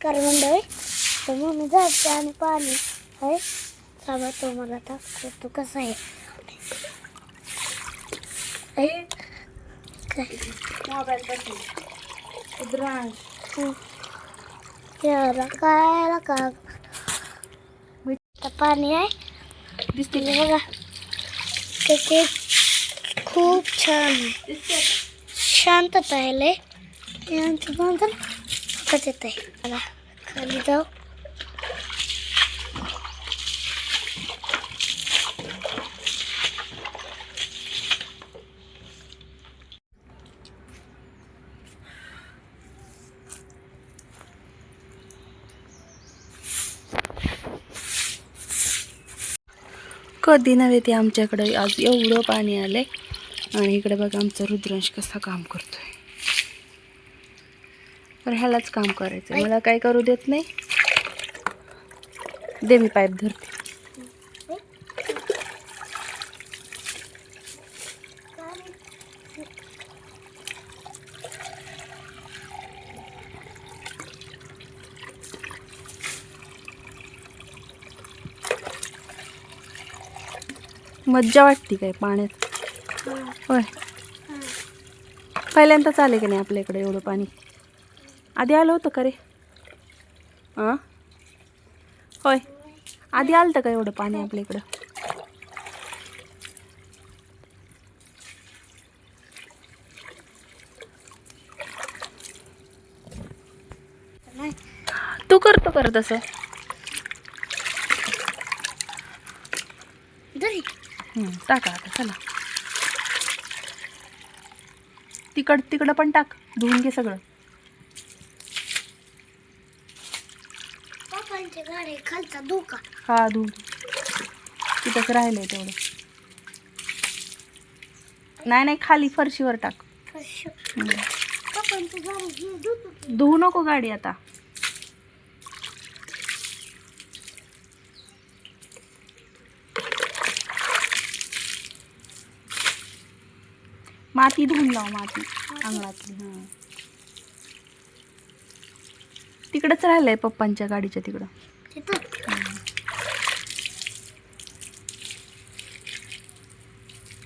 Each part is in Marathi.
करवंद आहे तर मम्मी जाते आणि पाणी आहे. थांबा तो मला दाखवतो तो कसा आहे? काय? मोबाईल पासून रुद्रांश. याला काय का पाणी आहे. दिसते बघा. त्याचे खूप छान शांतता आहे यांचं बांधून येत आहे चला खाली जाऊ कधी नव्हे ते आमच्याकडे आज एवढं पाणी आलंय. आणि इकडे बघा आमचा रुद्रांश कसा काम करतोय. तर ह्यालाच काम करायचं मला काय करू देत नाही? दे मी पाईप धरते. मज्जा वाटते काय पाण्यात? होय. पहिल्यांदाच आले की नाही आपल्या इकडे एवढं पाणी? आधी आलं होतं का रे? हां होय. आधी आलं होतं का एवढं पाणी आपल्या इकडं? तू करतो कर तसं टाका आता चला. तिकड तिकडं पण टाक. धुवून घे सगळं. खालचा धोका. हा धुवून तिथंच राहिलंय तेवढं. नाही नाही खाली फरशीवर टाक. हे धुतो धुवू नको गाडी आता. माती धुवून लाव माती? अंगणातली हां. तिकडंच राहिलंय पप्पांच्या गाडीच्या तिकडं.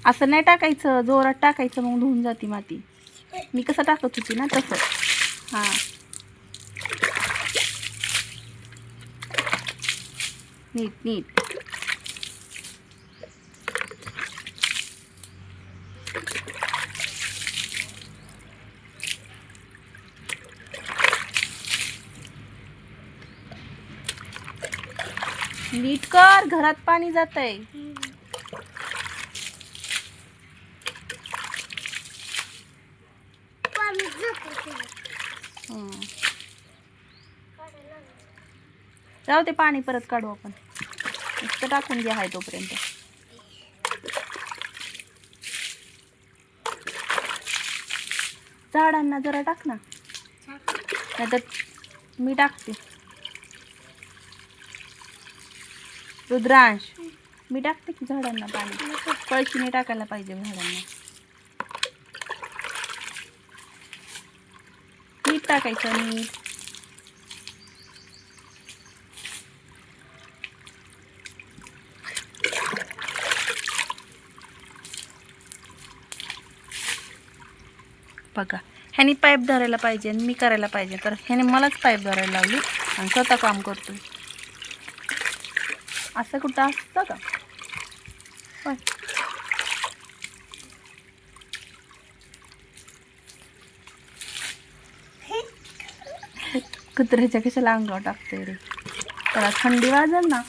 असं नाही टाकायचं जोरात टाकायचं मग धुवून जाते माती. मी कसं टाकत होती ना तसं. हां. नीट नीट. नीट कर घरात पाणी जात आहे. जाऊ ते पाणी परत काढू आपण. नुसतं टाकून घ्या आहे तोपर्यंत. झाडांना जरा टाक ना. नाही तर मी टाकते. रुद्रांश मी टाकते की झाडांना पाणी? कळशीने टाकायला पाहिजे झाडांना. मीठ टाकायचं मीठ. बघा ह्याने पाईप धरायला पाहिजे आणि मी करायला पाहिजे. तर ह्याने मलाच पाईप धरायला लावली आणि स्वतः काम करतोय. असं कुठं असतं का? होय. कुत्र्याच्या कशाला अंगावर टाकते रे? त्याला थंडी वाजेल ना.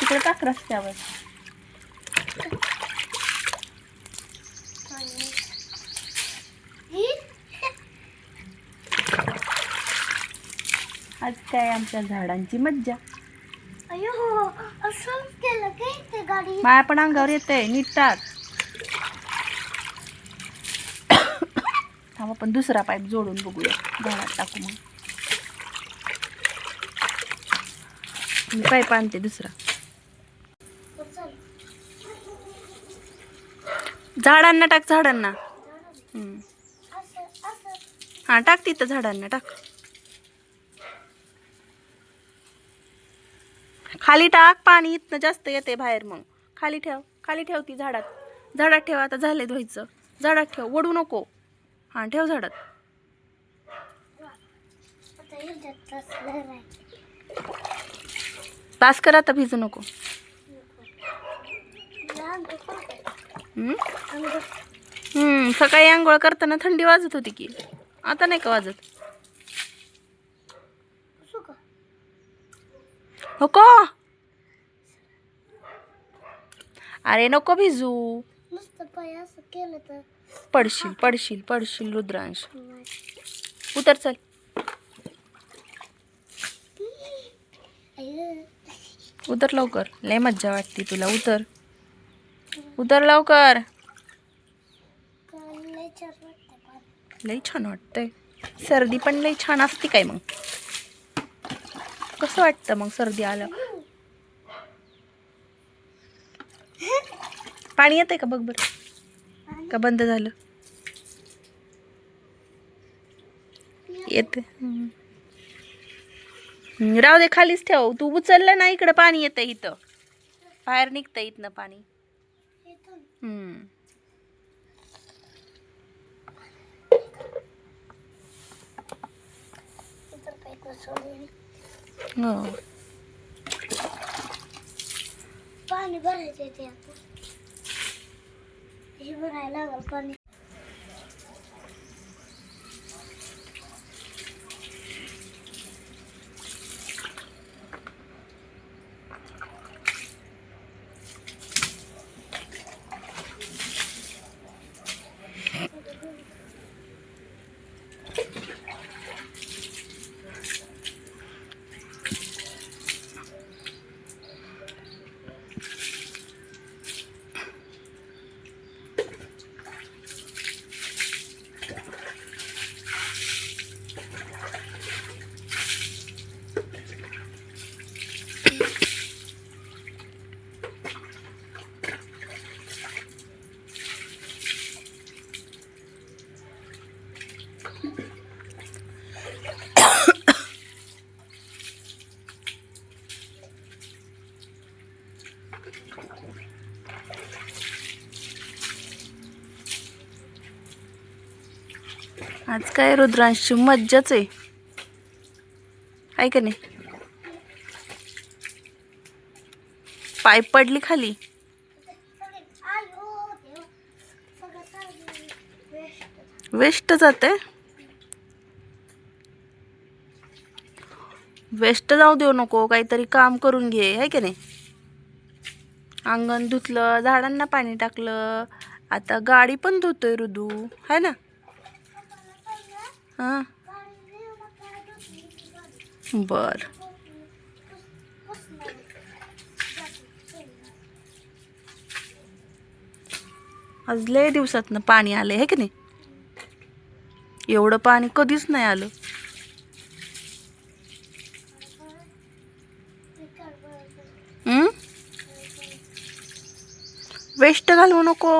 तिकडे टाक रस्त्यावर ही? आज काय आमच्या झाडांची मज्जा. अयो असं केलं की ते गाडी? माया पण अंगावर येते नीट टाक थांब आपण दुसरा पाईप जोडून बघूया. झाडात टाकू मग. मी पाईप आणते दुसरा. झाडांना टाक झाडांना. हा टाक तिथं झाडांना टाक. खाली टाक पाणी इथनं जास्त येते बाहेर मग. खाली ठेव खाली ठेव ती झाडात. झाडात ठेव आता झालंय धुवायचं. झाडात ठेव ओढू नको. हा ठेव झाडात. पास कर आता भिजू नको. सकाळी आंघोळ करताना थंडी वाजत होती की. आता नाही का वाजत? हो का? अरे नको भिजू. नुसतं पाय असं केलं तर. पडशील पडशील पडशील रुद्रांश. उतर चल. उतर लवकर. लय मज्जा वाटते तुला. उतर. उतर लवकर. लई छान वाटतंय सर्दी पण लई छान असते काय मग? कसं वाटतं मग सर्दी आलं पाणी येतंय का? बघ बरं. का बंद झालं? येते राहू दे खालीच ठेव. तू उचललं ना इकडं पाणी येतं इथं. बाहेर निघतं इथनं पाणी. हम्म. हो. पाणी भरायचं ते आता. हे भरायला लागल पाणी. आज काय रुद्रांशी मज्जाच आहे. आहे का नाही? पाय पडली खाली. वेस्ट जाते वेस्ट जाऊ देऊ नको काहीतरी काम करून घे आहे का नाही? अंगण धुतलं झाडांना पाणी टाकलं आता गाडी पण धुतोय रुदू है ना? हां. बर. आज लय दिवसातनं पाणी आलं आहे की नाही? एवढं पाणी कधीच नाही आलं. वेस्ट घालवू नको.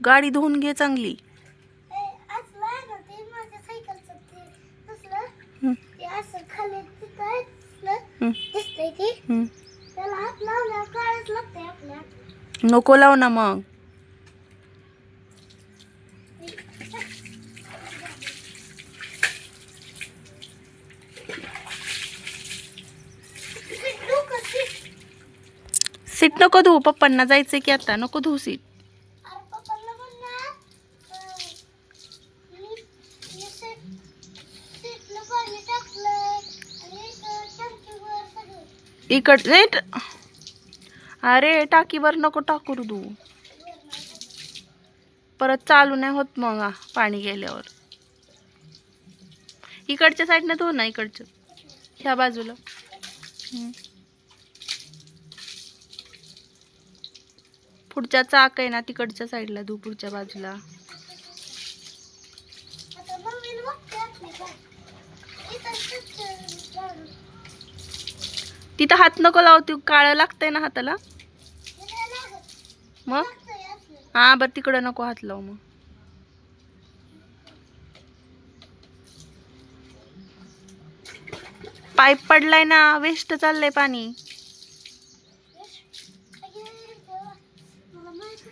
गाडी धुवून घे चांगली हं, असं खाली तिथं आहे, तसलं हं, दिसतंय की. त्याला हात लावल्यावर काळच लागतंय आपल्या नको लाव ना मग. सीट नको धुवू पप्पांना जायचंय की आता. नको धुवू सीट अरे पप्पांना म्हण ना, अं, मी- मी सीट- सीटला पाणी टाकलंय आणि इथं टंकीवर सगळं इकड नीट. अरे टाकीवर नको टाकू तू. परत चालू नाही होत मग पाणी गेल्यावर. इकडच्या साईडनं धुव ना इकडच्या ह्या बाजूला. पुढच्या चाक आहे ना तिकडच्या साईडला धू पुढच्या बाजूला. तिथं हात नको लावतो काळं लागतंय ना हाताला. मग? हां बरं तिकडं नको हात लावू मग. पाईप पडलाय ना वेस्ट चाललंय पाणी.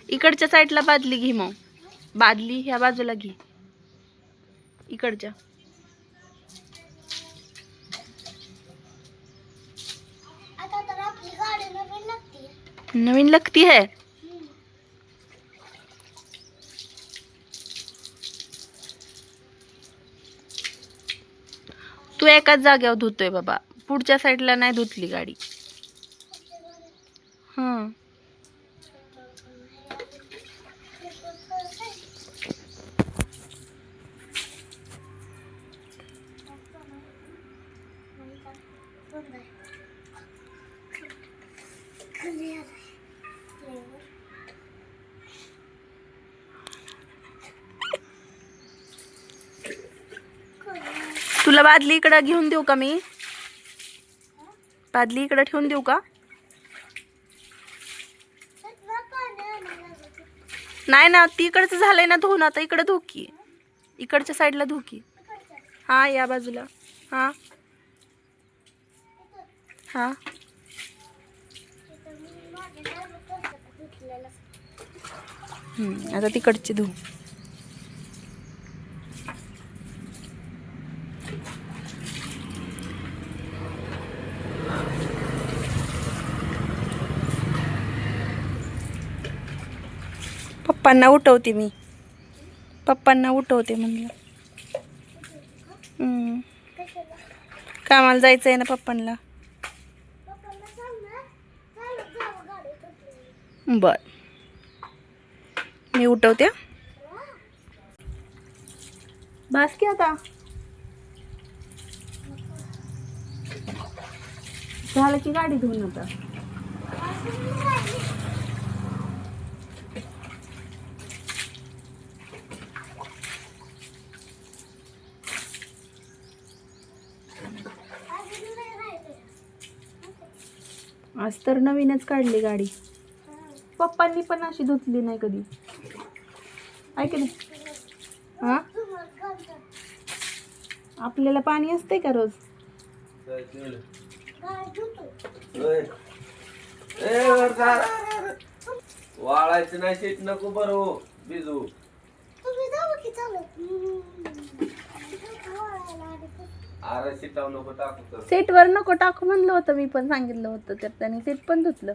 इकडच्या साईडला बादली घे मग. बादली ह्या बाजूला घे. इकडच्या. नवीन लगती है। तू एकाच जाग्यावर धुतोय बाबा. पुढच्या साईडला नाही धुतली गाडी. हं. तुला बादली इकडं घेऊन देऊ का मी? बादली इकडं ठेवून देऊ का? नाही ना ती इकडचं झालंय ना धुवून. आता इकडं धुकी इकडच्या साईडला धुकी हा या बाजूला. हा. हा. आता तिकडची धुवू पप्पांना उठवते मी. पप्पांना उठवते म्हणलं. कामाला जायचं आहे ना पप्पांना बर. मी उठवते. बस की आता. झालं की गाडी धुवून आता. आज तर नवीनच काढली गाडी. पप्पांनी पण अशी धुतली नाही कधी. ऐक नाही हा? आपल्याला पाणी असते का रोज? वाळायचं नाही शेत नको बरं हो बिजू अरे शिटाव नको टाकू तर. सेटवर नको टाकू म्हणलं होतं मी पण सांगितलं होतं तर त्याने सेट पण धुतलं.